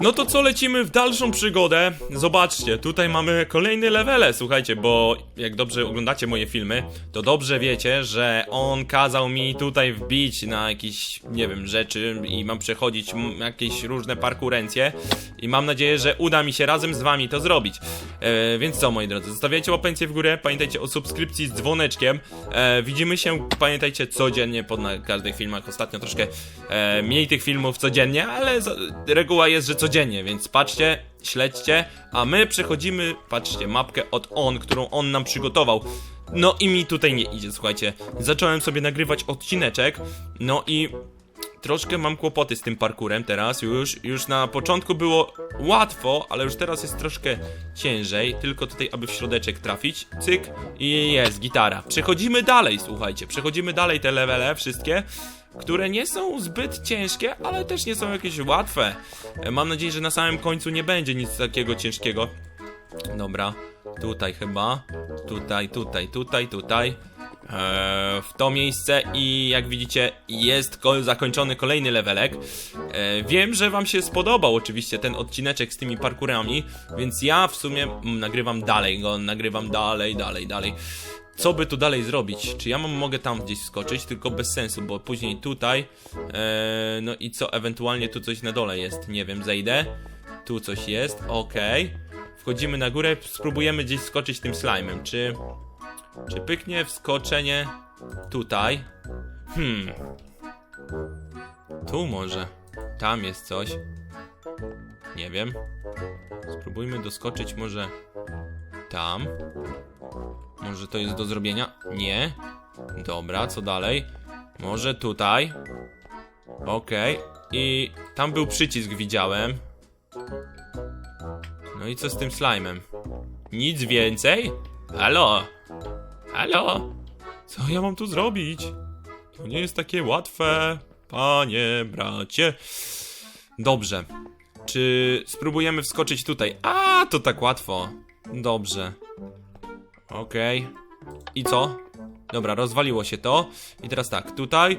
No to co, lecimy w dalszą przygodę. Zobaczcie, tutaj mamy kolejne levele, słuchajcie, bo jak dobrze oglądacie moje filmy, to dobrze wiecie, że on kazał mi tutaj wbić na jakieś, nie wiem, rzeczy i mam przechodzić jakieś różne parkurencje i mam nadzieję, że uda mi się razem z wami to zrobić. E, więc co, moi drodzy, zostawiajcie łapencję w górę, pamiętajcie o subskrypcji z dzwoneczkiem. E, widzimy się, pamiętajcie, codziennie pod na każdych filmach. Ostatnio troszkę e, mniej tych filmów codziennie, ale za, reguła jest, że codziennie, więc patrzcie, śledźcie, a my przechodzimy, patrzcie, mapkę od on, którą on nam przygotował. No i mi tutaj nie idzie, słuchajcie. Zacząłem sobie nagrywać odcineczek, no i troszkę mam kłopoty z tym parkurem teraz już. Już na początku było łatwo, ale już teraz jest troszkę ciężej. Tylko tutaj, aby w środeczek trafić. Cyk i jest gitara. Przechodzimy dalej, słuchajcie. Przechodzimy dalej te levele, wszystkie. Które nie są zbyt ciężkie, ale też nie są jakieś łatwe. E, Mam nadzieję, że na samym końcu nie będzie nic takiego ciężkiego. Dobra, tutaj chyba. Tutaj, tutaj, tutaj, tutaj. Eee, w to miejsce i jak widzicie jest ko zakończony kolejny levelek. Eee, wiem, że wam się spodobał oczywiście ten odcineczek z tymi parkurami, więc ja w sumie mm, nagrywam dalej go, nagrywam dalej, dalej, dalej. Co by tu dalej zrobić? Czy ja mam, mogę tam gdzieś skoczyć, tylko bez sensu, bo później tutaj, eee, no i co, ewentualnie tu coś na dole jest, nie wiem, zejdę. Tu coś jest, okej. Wchodzimy na górę, spróbujemy gdzieś skoczyć tym slime'em, czy... Czy pyknie wskoczenie tutaj? Hmm. Tu może. Tam jest coś. Nie wiem. Spróbujmy doskoczyć może tam. Może to jest do zrobienia? Nie. Dobra, co dalej? Może tutaj. Okej. I tam był przycisk, widziałem. No i co z tym slime'em? Nic więcej? Halo? Halo? Co ja mam tu zrobić? To nie jest takie łatwe, panie bracie. Dobrze. Czy spróbujemy wskoczyć tutaj? A, to tak łatwo. Dobrze. Okej. I co? Dobra, rozwaliło się to. I teraz tak, tutaj,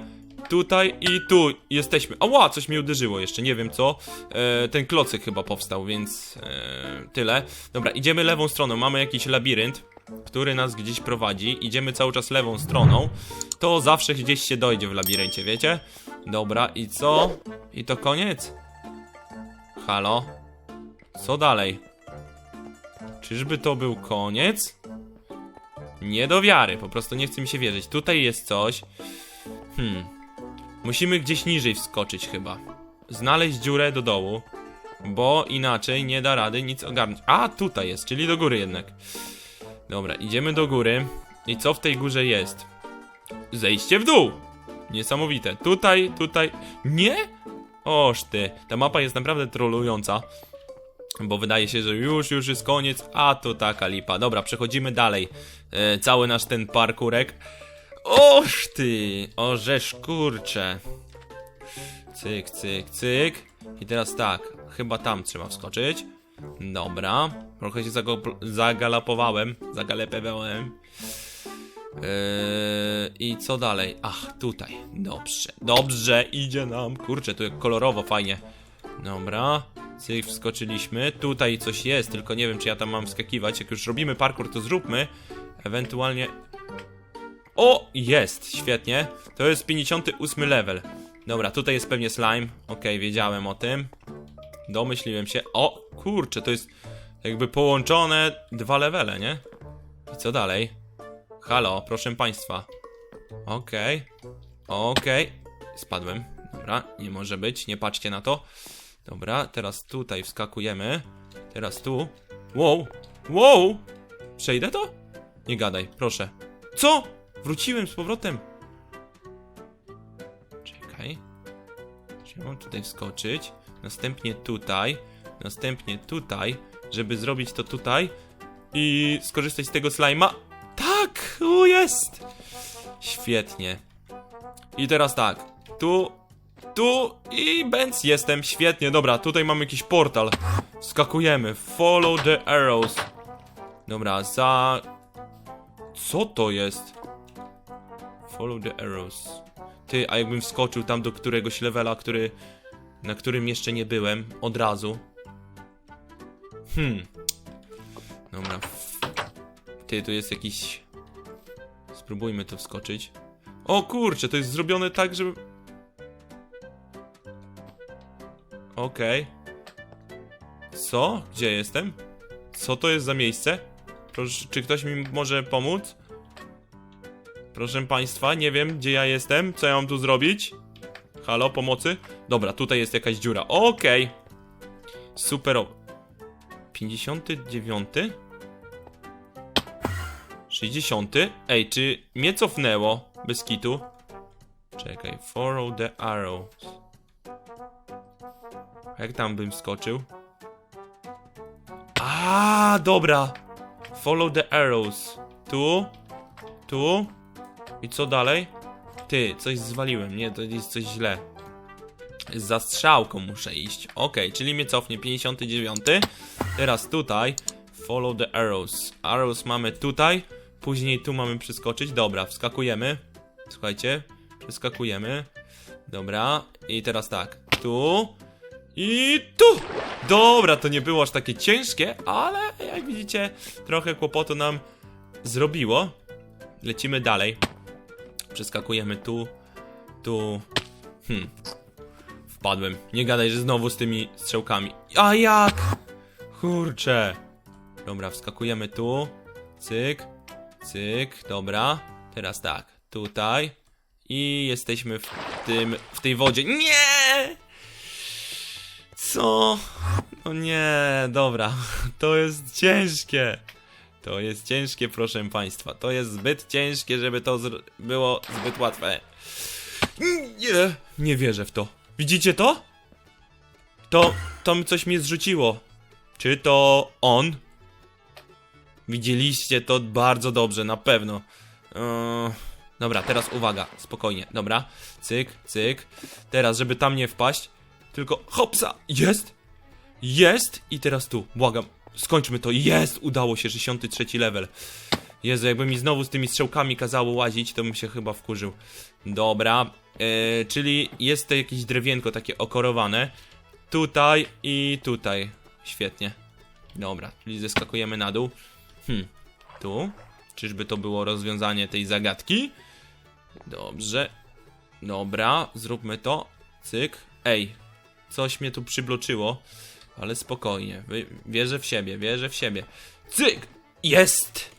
tutaj i tu jesteśmy. Ała, coś mi uderzyło jeszcze, nie wiem co. E, ten klocyk chyba powstał, więc e, tyle. Dobra, idziemy lewą stroną. Mamy jakiś labirynt, który nas gdzieś prowadzi. Idziemy cały czas lewą stroną. To zawsze gdzieś się dojdzie w labiryncie, wiecie? Dobra, i co? I to koniec? Halo? Co dalej? Czyżby to był koniec? Nie do wiary, po prostu nie chce mi się wierzyć. Tutaj jest coś. Hmm. Musimy gdzieś niżej wskoczyć chyba. Znaleźć dziurę do dołu. Bo inaczej nie da rady nic ogarnąć. A, tutaj jest, czyli do góry jednak. Dobra, idziemy do góry. I co w tej górze jest? Zejście w dół! Niesamowite. Tutaj, tutaj. Nie? Oż ty. Ta mapa jest naprawdę trolująca. Bo wydaje się, że już, już jest koniec, a to taka lipa. Dobra, przechodzimy dalej. E, cały nasz ten parkurek. Oż ty! Orzesz kurcze. Cyk, cyk, cyk. I teraz tak, chyba tam trzeba wskoczyć. Dobra, trochę się zagalopowałem, zagalepowałem. Yy, I co dalej? Ach, tutaj. Dobrze, dobrze, idzie nam. Kurczę, tu kolorowo, fajnie. Dobra, cyk, wskoczyliśmy. Tutaj coś jest, tylko nie wiem, czy ja tam mam wskakiwać. Jak już robimy parkour, to zróbmy. Ewentualnie... O, jest, świetnie. To jest 58 level. Dobra, tutaj jest pewnie slime. Okej, wiedziałem o tym. Domyśliłem się. O, kurczę, to jest jakby połączone dwa levele, nie? I co dalej? Halo, proszę państwa. Okej. Okej. Spadłem. Dobra, nie może być, nie patrzcie na to. Dobra, teraz tutaj wskakujemy. Teraz tu. Wow! Wow! Przejdę to? Nie gadaj, proszę. Co? Wróciłem z powrotem. Czekaj. Czy mam tutaj wskoczyć? Następnie tutaj. Następnie tutaj. Żeby zrobić to tutaj. I skorzystać z tego slajma. Tak! O, jest! Świetnie. I teraz tak. Tu. Tu i Benz jestem. Świetnie, dobra. Tutaj mamy jakiś portal. Skakujemy. Follow the arrows. Dobra, za... Co to jest? Follow the arrows. Ty, a jakbym wskoczył tam do któregoś levela, który na którym jeszcze nie byłem, od razu. Hmm. Dobra. Ty, tu jest jakiś... Spróbujmy to wskoczyć. O kurczę, to jest zrobione tak, żeby... Okej. Co? Gdzie jestem? Co to jest za miejsce? Proszę, czy ktoś mi może pomóc? Proszę państwa, nie wiem gdzie ja jestem, co ja mam tu zrobić? Halo, pomocy? Dobra, tutaj jest jakaś dziura. Okej. Super. 59? 60? Ej, czy mnie cofnęło? Bez kitu. Czekaj, follow the arrows. Jak tam bym skoczył? A, dobra. Follow the arrows. Tu, tu. I co dalej? Ty, coś zwaliłem. Nie, to jest coś źle. Za strzałką muszę iść. Okej, czyli mnie cofnie 59. Teraz tutaj. Follow the arrows. Arrows mamy tutaj. Później tu mamy przeskoczyć. Dobra, wskakujemy. Słuchajcie, przeskakujemy. Dobra, i teraz tak. Tu. I tu! Dobra, to nie było aż takie ciężkie, ale jak widzicie, trochę kłopotu nam zrobiło. Lecimy dalej. Przeskakujemy tu, tu. Hmm. Wpadłem. Nie gadaj, że znowu z tymi strzałkami. A jak? Kurczę. Dobra, wskakujemy tu. Cyk, cyk, dobra. Teraz tak, tutaj. I jesteśmy w tym, w tej wodzie. Nie! Co? No nie, dobra. To jest ciężkie. To jest ciężkie, proszę państwa. To jest zbyt ciężkie, żeby to było zbyt łatwe. Nie, nie wierzę w to. Widzicie to? To, to coś mnie zrzuciło. Czy to on? Widzieliście to bardzo dobrze, na pewno. Eee, dobra, teraz uwaga, spokojnie, dobra. Cyk, cyk. Teraz, żeby tam nie wpaść, tylko hopsa, jest! Jest! I teraz tu, błagam, skończmy to, jest! Udało się, 63 level. Jezu, jakby mi znowu z tymi strzałkami kazało łazić, to bym się chyba wkurzył. Dobra, e, czyli jest to jakieś drewienko takie okorowane. Tutaj i tutaj. Świetnie. Dobra, czyli zeskakujemy na dół. Hmm, tu. Czyżby to było rozwiązanie tej zagadki? Dobrze. Dobra, zróbmy to. Cyk. Ej, coś mnie tu przybloczyło. Ale spokojnie. Wierzę w siebie, wierzę w siebie. Cyk! Jest!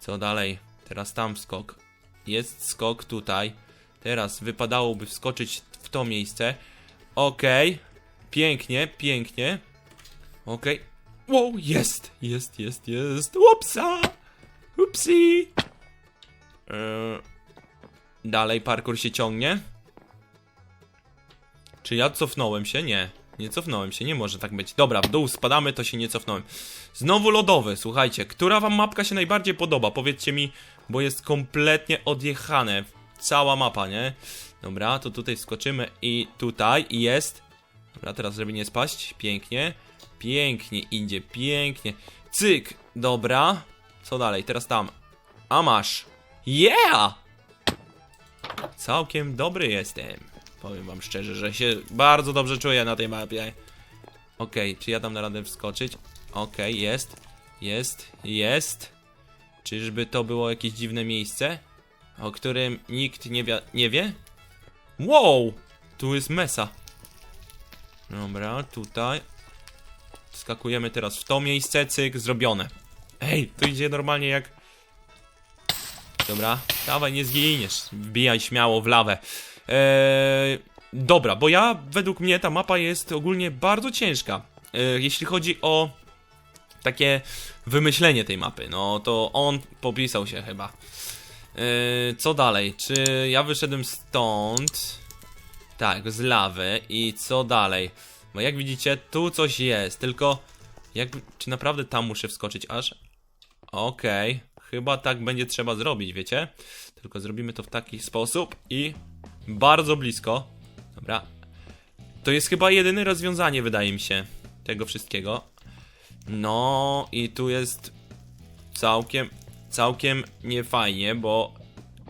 Co dalej? Teraz tam skok. Jest skok tutaj. Teraz wypadałoby wskoczyć w to miejsce. Okej. Pięknie, pięknie. Okej. Wow, jest, jest, jest, jest. Upsa! Upsi! Eee, dalej parkour się ciągnie. Czy ja cofnąłem się? Nie. Nie cofnąłem się, nie może tak być. Dobra, w dół spadamy, to się nie cofnąłem. Znowu lodowy, słuchajcie. Która wam mapka się najbardziej podoba? Powiedzcie mi, bo jest kompletnie odjechane. Cała mapa, nie? Dobra, to tutaj wskoczymy i tutaj i jest. Dobra, teraz żeby nie spaść. Pięknie. Pięknie idzie, pięknie. Cyk, dobra. Co dalej? Teraz tam. A masz. Yeah! Całkiem dobry jestem. Powiem wam szczerze, że się bardzo dobrze czuję na tej mapie. Okej, czy ja dam na radę wskoczyć? Okej, jest. Jest, jest. Czyżby to było jakieś dziwne miejsce? O którym nikt nie, wie, nie wie? Wow! Tu jest mesa. Dobra, tutaj. Skakujemy teraz w to miejsce, cyk, zrobione. Ej, to idzie normalnie jak... Dobra, dawaj, nie zginiesz. Wbijaj śmiało w lawę. Eee, dobra, bo ja, według mnie ta mapa jest ogólnie bardzo ciężka. Eee, jeśli chodzi o takie wymyślenie tej mapy, no to on popisał się chyba. Eee, co dalej? Czy ja wyszedłem stąd? Tak, z lawy. I co dalej? Bo jak widzicie, tu coś jest, tylko... Jak, czy naprawdę tam muszę wskoczyć aż? Okej, chyba tak będzie trzeba zrobić, wiecie? Tylko zrobimy to w taki sposób i bardzo blisko. Dobra. To jest chyba jedyne rozwiązanie, wydaje mi się, tego wszystkiego. No i tu jest całkiem, całkiem niefajnie, bo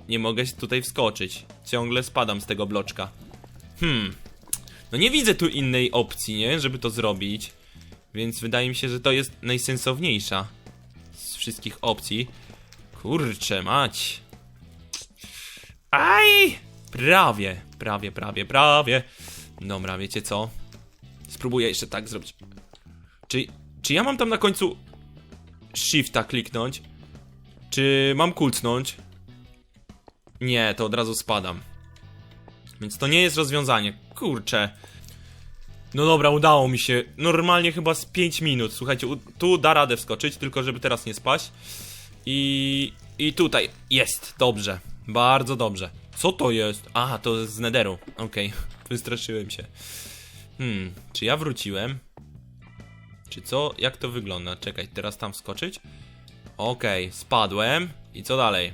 nie mogę tutaj wskoczyć. Ciągle spadam z tego bloczka. Hmm. No nie widzę tu innej opcji, nie? Żeby to zrobić. Więc wydaje mi się, że to jest najsensowniejsza z wszystkich opcji. Kurczę, mać. Aj! Prawie, prawie, prawie, prawie. Dobra, wiecie co? Spróbuję jeszcze tak zrobić. Czy, czy ja mam tam na końcu shifta kliknąć? Czy mam kulcnąć? Nie, to od razu spadam. Więc to nie jest rozwiązanie. Kurczę. No dobra, udało mi się. Normalnie chyba z 5 minut. Słuchajcie, tu da radę wskoczyć, tylko żeby teraz nie spaść. I. I tutaj. Jest, dobrze. Bardzo dobrze. Co to jest? Aha, to jest z nederu. Okej, wystraszyłem się. Hmm, czy ja wróciłem? Czy co? Jak to wygląda? Czekaj, teraz tam wskoczyć? Okej, spadłem. I co dalej?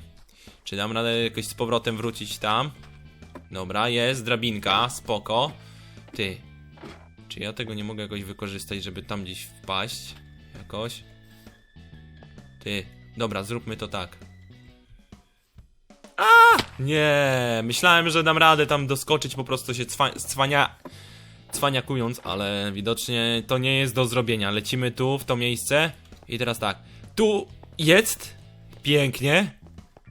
Czy dam radę jakoś z powrotem wrócić tam? Dobra, jest drabinka, spoko. Ty. Czy ja tego nie mogę jakoś wykorzystać, żeby tam gdzieś wpaść? Jakoś? Ty. Dobra, zróbmy to tak. A! Nie, myślałem, że dam radę tam doskoczyć, po prostu się cwa cwania... cwaniakując, ale widocznie to nie jest do zrobienia. Lecimy tu, w to miejsce i teraz tak. Tu jest pięknie.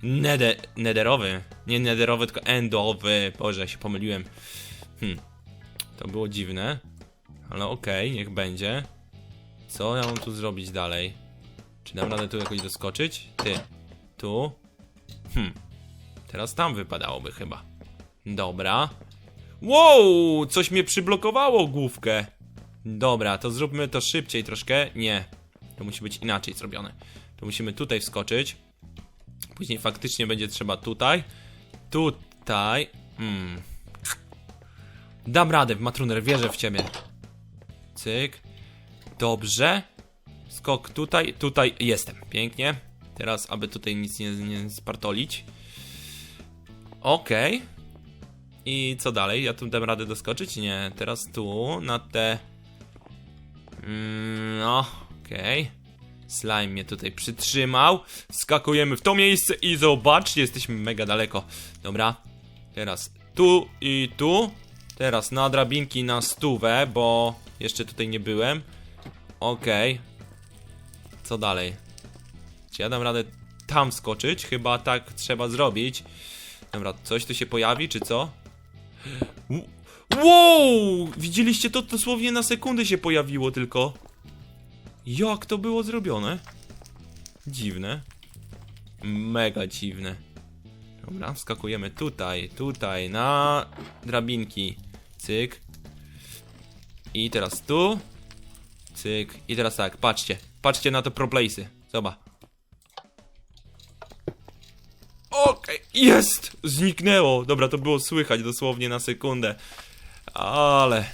Nede nederowy. Nie nederowy, tylko endowy. Boże, się pomyliłem. Hmm. To było dziwne. Ale okej, niech będzie. Co ja mam tu zrobić dalej? Czy dam radę tu jakoś doskoczyć? Ty. Tu. Hmm. Teraz tam wypadałoby chyba. Dobra. Wow! Coś mnie przyblokowało główkę. Dobra, to zróbmy to szybciej troszkę. Nie. To musi być inaczej zrobione. To musimy tutaj wskoczyć. Później faktycznie będzie trzeba tutaj. Tutaj. Hmm. Dam radę, Matruner, wierzę w ciebie. Cyk. Dobrze. Skok tutaj, tutaj jestem. Pięknie. Teraz, aby tutaj nic nie, nie spartolić. Okej. I co dalej? Ja tu dam radę doskoczyć? Nie. Teraz tu, na te... Mm, no, okej. Slime mnie tutaj przytrzymał. Skakujemy w to miejsce i zobaczcie, jesteśmy mega daleko. Dobra. Teraz tu i tu. Teraz na drabinki na stówę, bo jeszcze tutaj nie byłem. Okej. Co dalej? Czy ja dam radę tam skoczyć? Chyba tak trzeba zrobić. Dobra, coś tu się pojawi, czy co? Wow! Widzieliście to? Dosłownie na sekundę się pojawiło tylko. Jak to było zrobione? Dziwne. Mega dziwne. Dobra, wskakujemy tutaj, tutaj, na drabinki. Cyk. I teraz tu. Cyk. I teraz tak, patrzcie. Patrzcie na te proplace'y. Zobacz. Okej, jest! Zniknęło. Dobra, to było słychać dosłownie na sekundę. Ale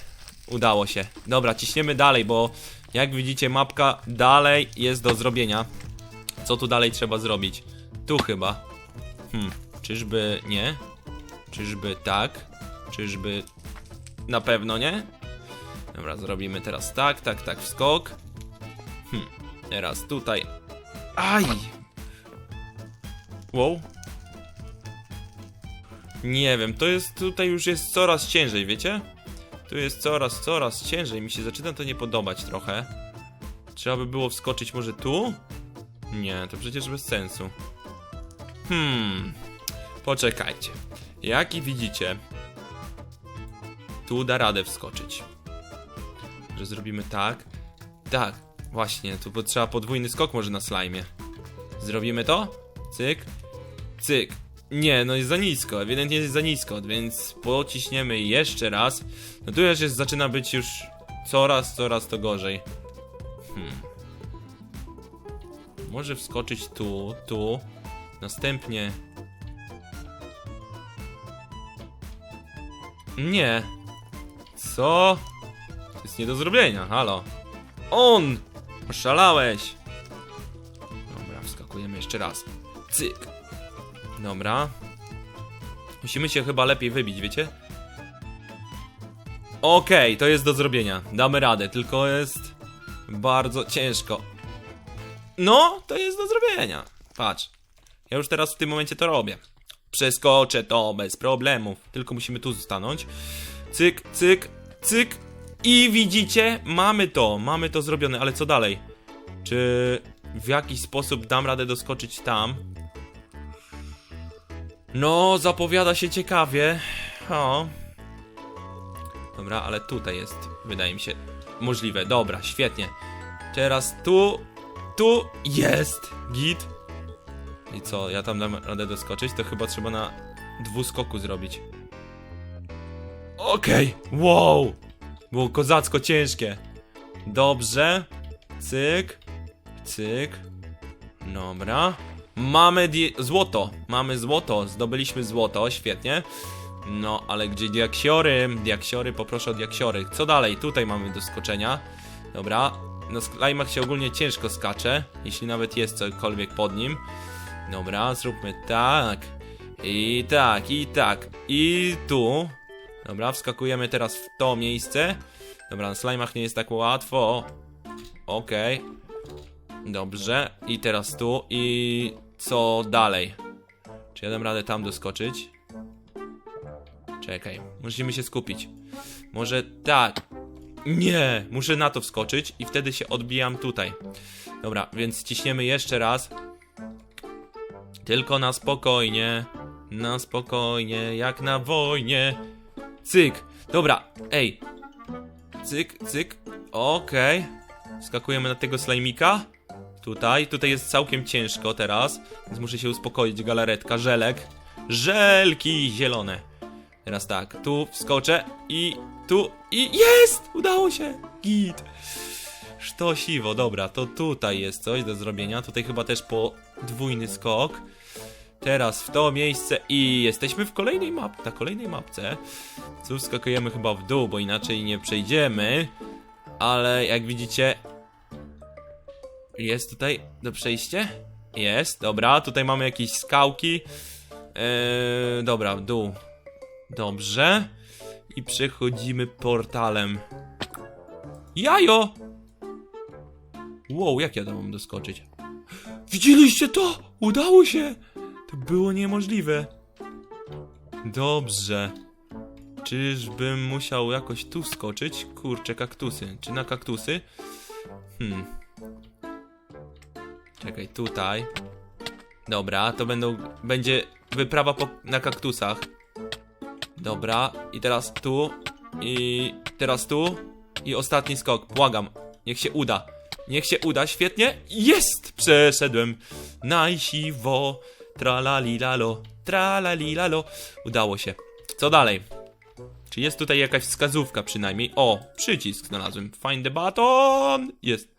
udało się. Dobra, ciśniemy dalej, bo jak widzicie, mapka dalej jest do zrobienia. Co tu dalej trzeba zrobić? Tu chyba. Hmm, czyżby nie? Czyżby tak? Czyżby na pewno nie? Dobra, zrobimy teraz tak, tak, tak, wskok. Hmm, teraz tutaj. Aj! Wow. Nie wiem, to jest tutaj już jest coraz ciężej, wiecie? Tu jest coraz, coraz ciężej. Mi się zaczyna to nie podobać trochę. Trzeba by było wskoczyć może tu? Nie, to przecież bez sensu. Hmm. Poczekajcie. Jak i widzicie, tu da radę wskoczyć. Że zrobimy tak. Tak, właśnie, tu potrzeba podwójny skok może na slajmie. Zrobimy to? Cyk. Cyk. Nie, no jest za nisko, ewidentnie jest za nisko, więc pociśniemy jeszcze raz. No tu już jest, zaczyna być już coraz, coraz to gorzej. Hmm. Może wskoczyć tu, tu. Następnie... Nie. Co? To jest nie do zrobienia, halo. On! Oszalałeś! Dobra, wskakujemy jeszcze raz. Cyk. Dobra. Musimy się chyba lepiej wybić, wiecie? Okej, to jest do zrobienia. Damy radę, tylko jest bardzo ciężko. No, to jest do zrobienia. Patrz. Ja już teraz w tym momencie to robię. Przeskoczę to bez problemów. Tylko musimy tu stanąć. Cyk, cyk, cyk. I widzicie, mamy to, mamy to zrobione, ale co dalej? Czy w jakiś sposób dam radę doskoczyć tam? No, zapowiada się ciekawie. O. Dobra, ale tutaj jest, wydaje mi się, możliwe. Dobra, świetnie. Teraz tu, tu jest git. I co, ja tam dam radę doskoczyć? To chyba trzeba na dwuskoku zrobić. Okej, wow! Było kozacko ciężkie. Dobrze. Cyk. Cyk. Dobra. Mamy złoto. Mamy złoto. Zdobyliśmy złoto. Świetnie. No, ale gdzie diaksiory? Diaksiory, poproszę o diaksiory. Co dalej? Tutaj mamy do skoczenia. Dobra. Na slajmach się ogólnie ciężko skacze, jeśli nawet jest cokolwiek pod nim. Dobra, zróbmy tak. I tak, i tak. I tu. Dobra, wskakujemy teraz w to miejsce. Dobra, na slajmach nie jest tak łatwo. Okej. Dobrze. I teraz tu. I co dalej? Czy ja dam radę tam doskoczyć? Czekaj, musimy się skupić. Może tak. Nie, muszę na to wskoczyć i wtedy się odbijam tutaj. Dobra, więc ciśniemy jeszcze raz. Tylko na spokojnie. Na spokojnie, jak na wojnie. Cyk. Dobra, ej. Cyk, cyk. Okej. Skakujemy na tego slajmika. Tutaj, tutaj jest całkiem ciężko teraz, więc muszę się uspokoić. Galaretka, żelek. Żelki zielone. Teraz tak, tu wskoczę i tu i jest! Udało się! Git! Sztosiwo, dobra, to tutaj jest coś do zrobienia. Tutaj chyba też podwójny skok. Teraz w to miejsce i jesteśmy w kolejnej map, na kolejnej mapce. Tu skakujemy chyba w dół, bo inaczej nie przejdziemy. Ale jak widzicie, jest tutaj do przejścia? Jest, dobra, tutaj mamy jakieś skałki. Eee, dobra, dół. Dobrze. I przechodzimy portalem. Jajo! Wow, jak ja tam mam doskoczyć? Widzieliście to? Udało się! To było niemożliwe. Dobrze. Czyżbym musiał jakoś tu skoczyć? Kurczę, kaktusy. Czy na kaktusy? Hmm. Czekaj, tutaj. Dobra, to będą, będzie wyprawa po, na kaktusach. Dobra, i teraz tu. I teraz tu. I ostatni skok. Błagam. Niech się uda. Niech się uda. Świetnie. Jest! Przeszedłem. Najsiwo. Tralalilalo. Tralalilalo. Udało się. Co dalej? Czy jest tutaj jakaś wskazówka przynajmniej? O, przycisk znalazłem. Find the button. Jest.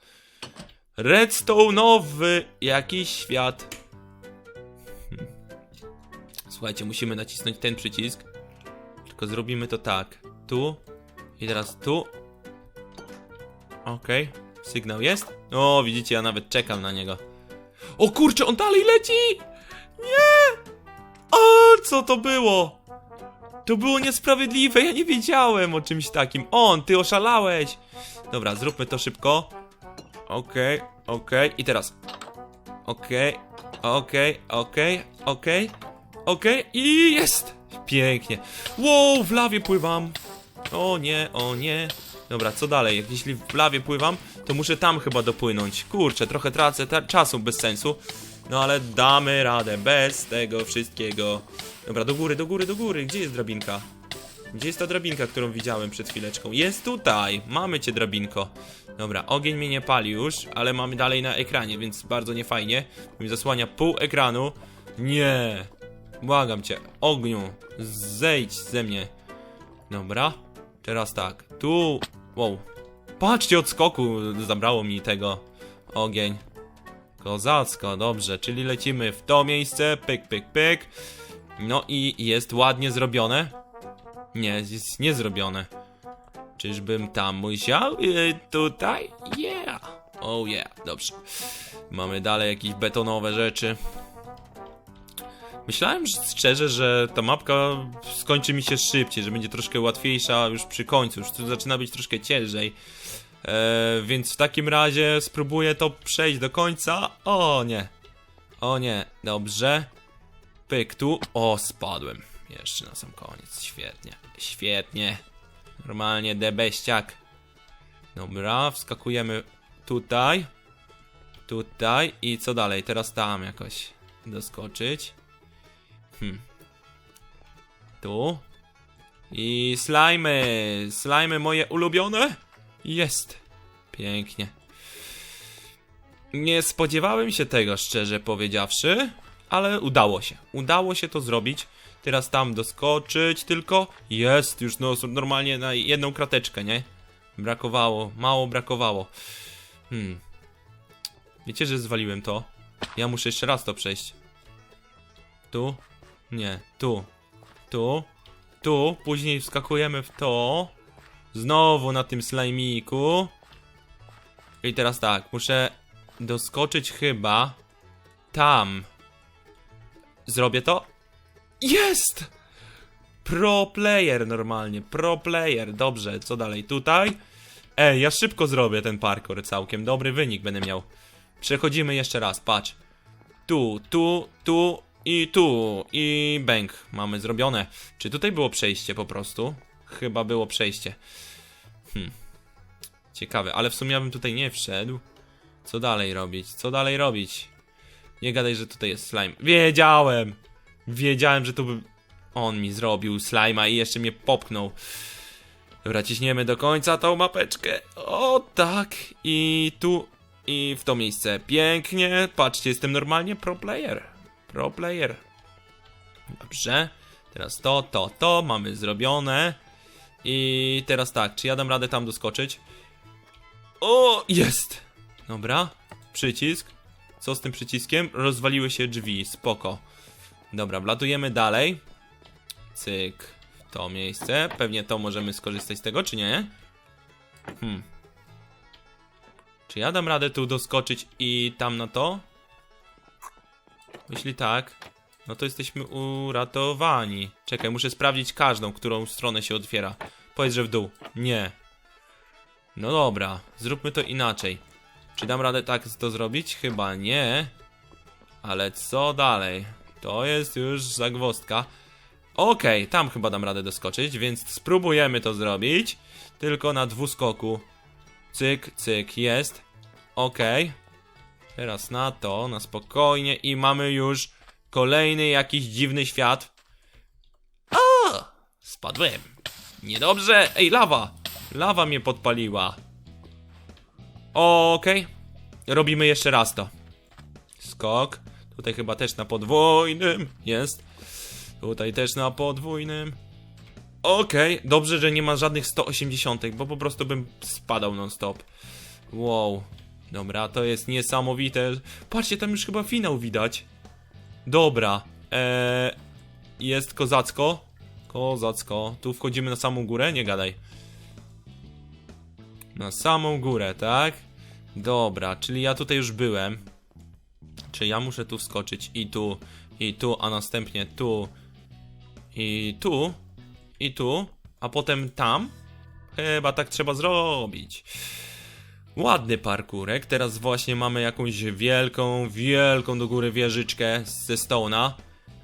Redstone'owy jakiś świat. Hmm. Słuchajcie, musimy nacisnąć ten przycisk. Tylko zrobimy to tak. Tu. I teraz tu. Okej. Sygnał jest. O, widzicie, ja nawet czekam na niego. O kurczę, on dalej leci! Nie! O, co to było? To było niesprawiedliwe, ja nie wiedziałem o czymś takim. On, ty oszalałeś! Dobra, zróbmy to szybko. Okej, okej. I teraz. Okej, okej, okej, okej, okej. I jest! Pięknie. Wow, w lawie pływam. O nie, o nie. Dobra, co dalej? Jeśli w lawie pływam, to muszę tam chyba dopłynąć. Kurczę, trochę tracę czasu bez sensu. No ale damy radę bez tego wszystkiego. Dobra, do góry, do góry, do góry. Gdzie jest drabinka? Gdzie jest ta drabinka, którą widziałem przed chwileczką? Jest tutaj! Mamy cię, drabinko. Dobra, ogień mnie nie pali już, ale mamy dalej na ekranie, więc bardzo niefajnie. Mi zasłania pół ekranu. Nie! Błagam cię, ogniu, zejdź ze mnie. Dobra, teraz tak, tu... Wow. Patrzcie, od skoku zabrało mi tego ogień. Kozacko, dobrze, czyli lecimy w to miejsce, pyk, pyk, pyk. No i jest ładnie zrobione. Nie, jest niezrobione. Czyżbym tam musiał? Yy, tutaj? Yeah! Oh yeah, dobrze. Mamy dalej jakieś betonowe rzeczy. Myślałem szczerze, że ta mapka skończy mi się szybciej, że będzie troszkę łatwiejsza już przy końcu, już tu zaczyna być troszkę ciężej. E, więc w takim razie spróbuję to przejść do końca. O nie. O nie, dobrze. Pyk tu. O, spadłem. Jeszcze na sam koniec. Świetnie. Świetnie. Normalnie debeściak. Dobra, wskakujemy tutaj. Tutaj i co dalej? Teraz tam jakoś doskoczyć. Hmm. Tu. I slajmy. Slajmy moje ulubione. Jest. Pięknie. Nie spodziewałem się tego, szczerze powiedziawszy, ale udało się. Udało się to zrobić. Teraz tam doskoczyć, tylko jest już no, normalnie na jedną krateczkę, nie? Brakowało, mało brakowało. Hmm. Wiecie, że zwaliłem to? Ja muszę jeszcze raz to przejść. Tu? Nie, tu. Tu. Tu. Później wskakujemy w to. Znowu na tym slajmiku. I teraz tak, muszę doskoczyć chyba tam. Zrobię to? Jest! Pro player normalnie, pro player. Dobrze, co dalej? Tutaj? Ej, ja szybko zrobię ten parkour całkiem. Dobry wynik będę miał. Przechodzimy jeszcze raz, patrz. Tu, tu, tu i tu. I bęk mamy zrobione. Czy tutaj było przejście po prostu? Chyba było przejście. Hmm. Ciekawe, ale w sumie ja bym tutaj nie wszedł. Co dalej robić? Co dalej robić? Nie gadaj, że tutaj jest slime. Wiedziałem! Wiedziałem, że to by... On mi zrobił slima i jeszcze mnie popchnął. Dobra, ciśniemy do końca tą mapeczkę. O, tak. I tu... I w to miejsce. Pięknie. Patrzcie, jestem normalnie pro player. Pro player. Dobrze. Teraz to, to, to. Mamy zrobione. I teraz tak, czy ja dam radę tam doskoczyć? O, jest! Dobra, przycisk. Co z tym przyciskiem? Rozwaliły się drzwi, spoko. Dobra, wlatujemy dalej. Cyk, w to miejsce. Pewnie to możemy skorzystać z tego, czy nie? Hmm. Czy ja dam radę tu doskoczyć i tam na to? Jeśli tak, no to jesteśmy uratowani. Czekaj, muszę sprawdzić każdą, którą stronę się otwiera. Powiedz, że w dół. Nie. No dobra, zróbmy to inaczej. Czy dam radę tak to zrobić? Chyba nie. Ale co dalej? To jest już zagwozdka. Okej, tam chyba dam radę doskoczyć, więc spróbujemy to zrobić. Tylko na dwuskoku. Cyk, cyk, jest. Okej. Teraz na to, na spokojnie i mamy już kolejny jakiś dziwny świat. O! Spadłem. Niedobrze. Ej, lawa! Lawa mnie podpaliła. Okej. Robimy jeszcze raz to. Skok. Tutaj chyba też na podwójnym. Jest. Tutaj też na podwójnym. Okej, dobrze, że nie ma żadnych 180, bo po prostu bym spadał non-stop. Wow. Dobra, to jest niesamowite. Patrzcie, tam już chyba finał widać. Dobra. Eee, jest kozacko. Kozacko. Tu wchodzimy na samą górę? Nie gadaj. Na samą górę, tak? Dobra, czyli ja tutaj już byłem. Czy ja muszę tu wskoczyć i tu, i tu, a następnie tu, i tu, i tu, a potem tam? Chyba tak trzeba zrobić. Ładny parkurek. Teraz właśnie mamy jakąś wielką, wielką do góry wieżyczkę ze Stone'a.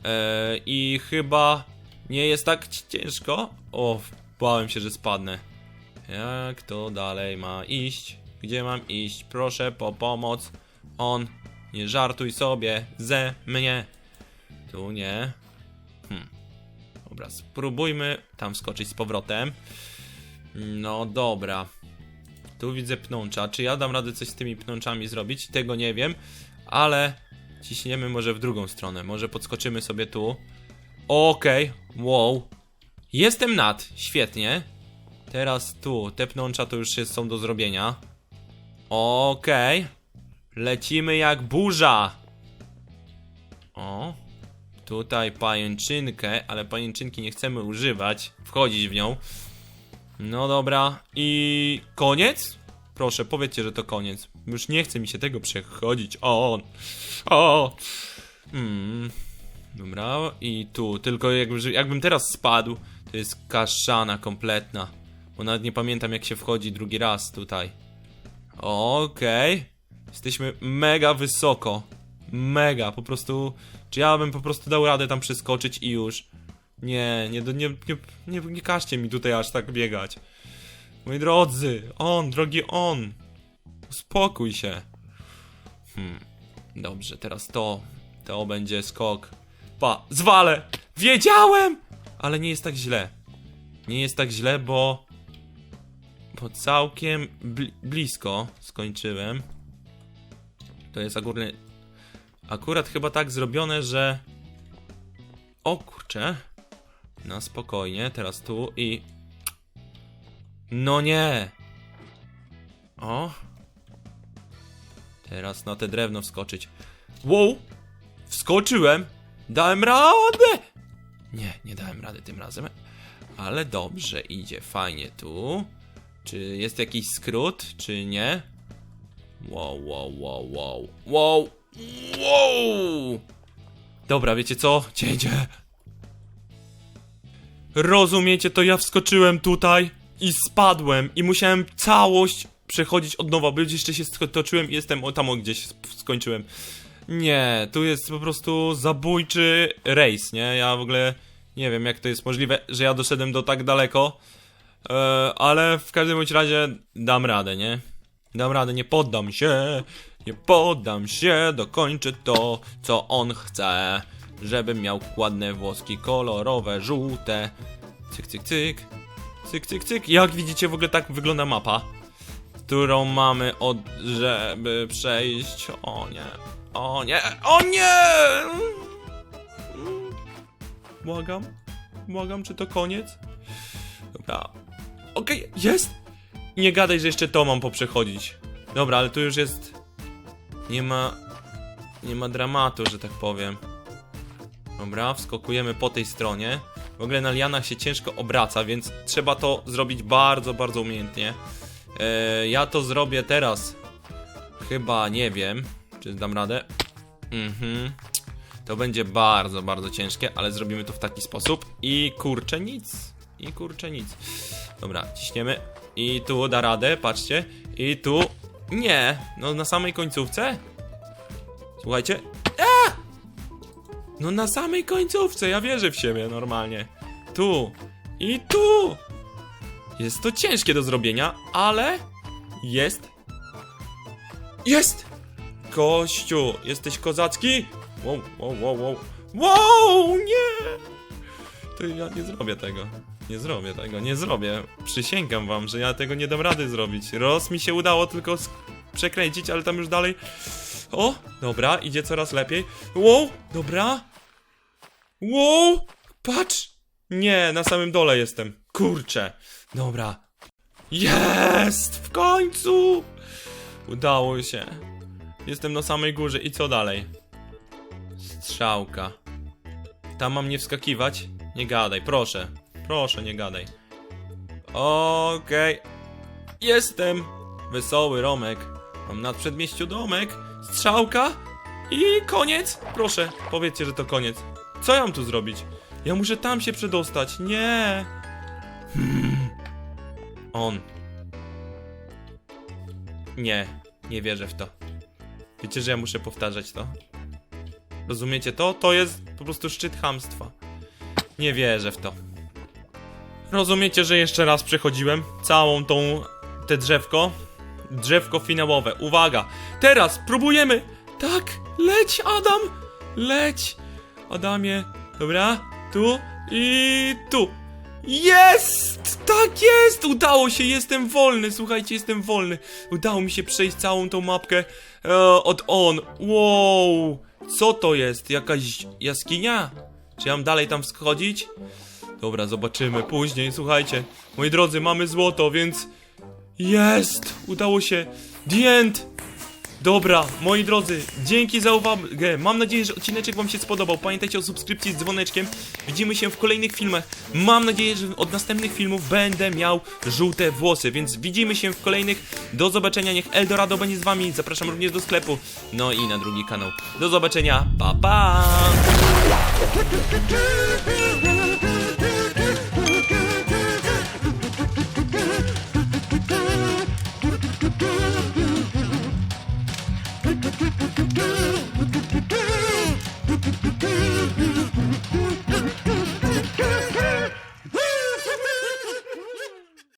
Eee, I chyba nie jest tak ciężko. O, bałem się, że spadnę. Jak to dalej ma iść? Gdzie mam iść? Proszę po pomoc. On, nie żartuj sobie ze mnie. Tu nie. Hmm. Dobra, spróbujmy tam skoczyć z powrotem. No dobra. Tu widzę pnącza. Czy ja dam radę coś z tymi pnączami zrobić? Tego nie wiem, ale ciśniemy może w drugą stronę. Może podskoczymy sobie tu. Okej, wow. Jestem nad, świetnie. Teraz tu, te pnącza to już jest, są do zrobienia. Okej. Lecimy jak burza. O. Tutaj pajęczynkę, ale pajęczynki nie chcemy używać. Wchodzić w nią. No dobra. I koniec? Proszę, powiedzcie, że to koniec. Już nie chce mi się tego przechodzić. O! O! Hmm. Dobra, i tu. Tylko jakby, jakbym teraz spadł, to jest kaszana kompletna. Bo nawet nie pamiętam, jak się wchodzi drugi raz tutaj. Okej. Jesteśmy mega wysoko. Mega, po prostu. Czy ja bym po prostu dał radę tam przeskoczyć i już. Nie, nie, nie, nie, nie, nie każcie mi tutaj aż tak biegać. Moi drodzy, on, drogi on. Uspokój się. Hmm, dobrze, teraz to. To będzie skok. Pa, zwalę! Wiedziałem! Ale nie jest tak źle. Nie jest tak źle, bo... Bo całkiem bli blisko skończyłem. To jest akurat... Akurat chyba tak zrobione, że... O kurczę. Na spokojnie, teraz tu i... No nie! O! Teraz na te drewno wskoczyć. Wow! Wskoczyłem! Dałem radę! Nie, nie dałem rady tym razem. Ale dobrze, idzie fajnie tu. Czy jest jakiś skrót, czy nie? Wow, wow, wow, wow. Wow! Wow! Dobra, wiecie co? Cięcie! Rozumiecie, to ja wskoczyłem tutaj i spadłem i musiałem całość przechodzić od nowa, bo jeszcze się stoczyłem i jestem tam gdzieś skończyłem. Nie, tu jest po prostu zabójczy rejs, nie? Ja w ogóle nie wiem jak to jest możliwe, że ja doszedłem do tak daleko, e, ale w każdym bądź razie dam radę, nie? Dam radę, nie poddam się, nie poddam się, dokończę to, co on chce, żebym miał ładne włoski kolorowe, żółte. Cyk, cyk, cyk, cyk, cyk, cyk. Jak widzicie, w ogóle tak wygląda mapa, którą mamy od, żeby przejść. O nie, o nie, o nie! Błagam, błagam, czy to koniec? Dobra, okej, jest! Nie gadaj, że jeszcze to mam poprzechodzić. Dobra, ale tu już jest. Nie ma. Nie ma dramatu, że tak powiem. Dobra, wskakujemy po tej stronie. W ogóle na lianach się ciężko obraca, więc trzeba to zrobić bardzo, bardzo umiejętnie. E, ja to zrobię teraz. Chyba nie wiem, czy dam radę. Mhm. To będzie bardzo, bardzo ciężkie, ale zrobimy to w taki sposób. I kurczę nic. I kurczę nic. Dobra, ciśniemy. I tu da radę, patrzcie. I tu. Nie, no na samej końcówce. Słuchajcie. A! No na samej końcówce, ja wierzę w siebie normalnie. Tu. I tu. Jest to ciężkie do zrobienia, ale jest. Jest! Kościu, jesteś kozacki? Wow, wow, wow, wow. Wow, nie! To ja nie zrobię tego. Nie zrobię tego, nie zrobię. Przysięgam wam, że ja tego nie dam rady zrobić. Roz mi się udało tylko przekręcić, ale tam już dalej. O, dobra, idzie coraz lepiej. Wow, dobra. Wow, patrz. Nie, na samym dole jestem. Kurczę. Dobra. Jest! W końcu! Udało się. Jestem na samej górze i co dalej? Strzałka. Tam mam nie wskakiwać? Nie gadaj, proszę. Proszę, nie gadaj. Okej. Jestem. Wesoły Romek. Mam na przedmieściu domek. Strzałka. I koniec. Proszę, powiedzcie, że to koniec. Co ja mam tu zrobić? Ja muszę tam się przedostać. Nie. Hmm. On. Nie, nie wierzę w to. Wiecie, że ja muszę powtarzać to? Rozumiecie to? To jest po prostu szczyt hamstwa. Nie wierzę w to. Rozumiecie, że jeszcze raz przechodziłem całą tą... te drzewko? Drzewko finałowe. Uwaga! Teraz próbujemy! Tak! Leć, Adam! Leć! Adamie. Dobra, tu i tu. Jest! Tak jest! Udało się, jestem wolny, słuchajcie, jestem wolny. Udało mi się przejść całą tą mapkę e, od on. Wow! Co to jest? Jakaś jaskinia? Czy ja mam dalej tam wschodzić? Dobra, zobaczymy później, słuchajcie. Moi drodzy, mamy złoto, więc... Jest! Udało się. The end! Dobra, moi drodzy, dzięki za uwagę. Mam nadzieję, że odcineczek wam się spodobał. Pamiętajcie o subskrypcji z dzwoneczkiem. Widzimy się w kolejnych filmach. Mam nadzieję, że od następnych filmów będę miał żółte włosy, więc widzimy się w kolejnych. Do zobaczenia, niech Eldorado będzie z wami. Zapraszam również do sklepu. No i na drugi kanał. Do zobaczenia, pa pa!